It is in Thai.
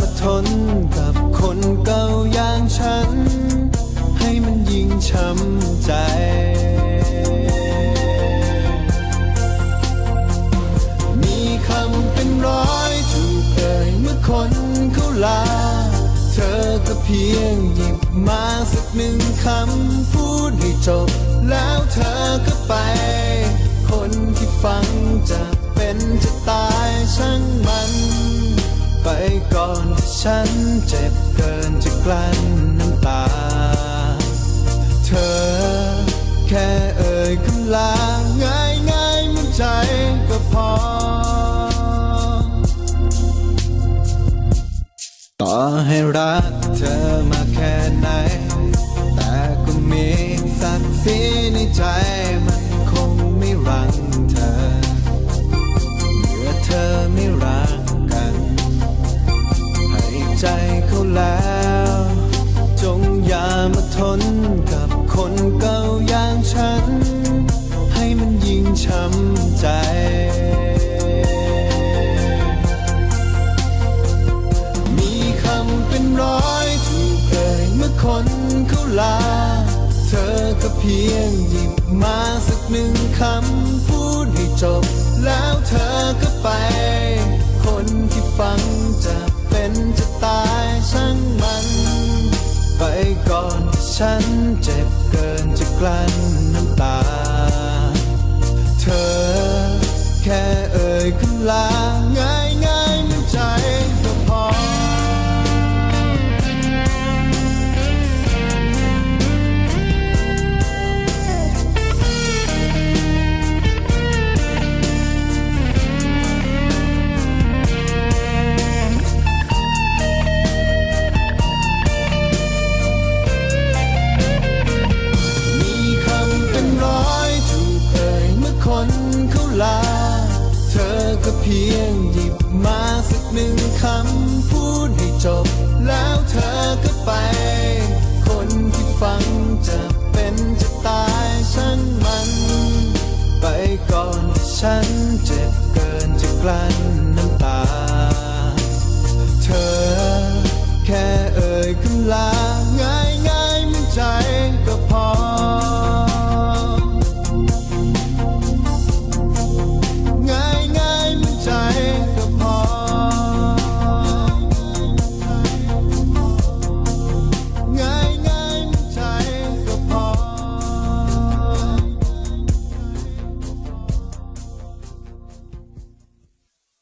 มาทนกับคนเก่าอย่างฉัน ให้มันยิ่งช้ำใจ มีคำเป็นร้อยถูกเอ่ยเมื่อคนเขาลา เธอก็เพียงหยิบมาสักหนึ่งคำพูดให้จบ แล้วเธอก็ไป คนที่ฟังจะเป็นจะตายช่างมัน ไปก่อนฉันเจ็บเกินจะกลั้นน้ำตา เธอแค่เอ่ยคำลาง่ายง่ายมันใจก็พอ ต่อให้รักเธอมาแค่ไหน แต่ก็มีสักสีในใจ ใจเขาแล้ว จงอย่ามาทนกับคนเก่าอย่างฉัน ให้มันยิ่งช้ำใจ มีคำเป็นร้อยถูกเอ่ยเมื่อคนเขาลา เธอก็เพียงหยิบมาสักหนึ่งคำพูดให้จบแล้ว ฉันเจ็บเกินจะกลั้นน้ำตา เธอแค่เอ่ยคำลา พียงหยิบมาสักหนึ่งคำพูดให้จบ แล้วเธอก็ไป คนที่ฟังจะเป็นจะตายฉันมัน ไปก่อนฉัน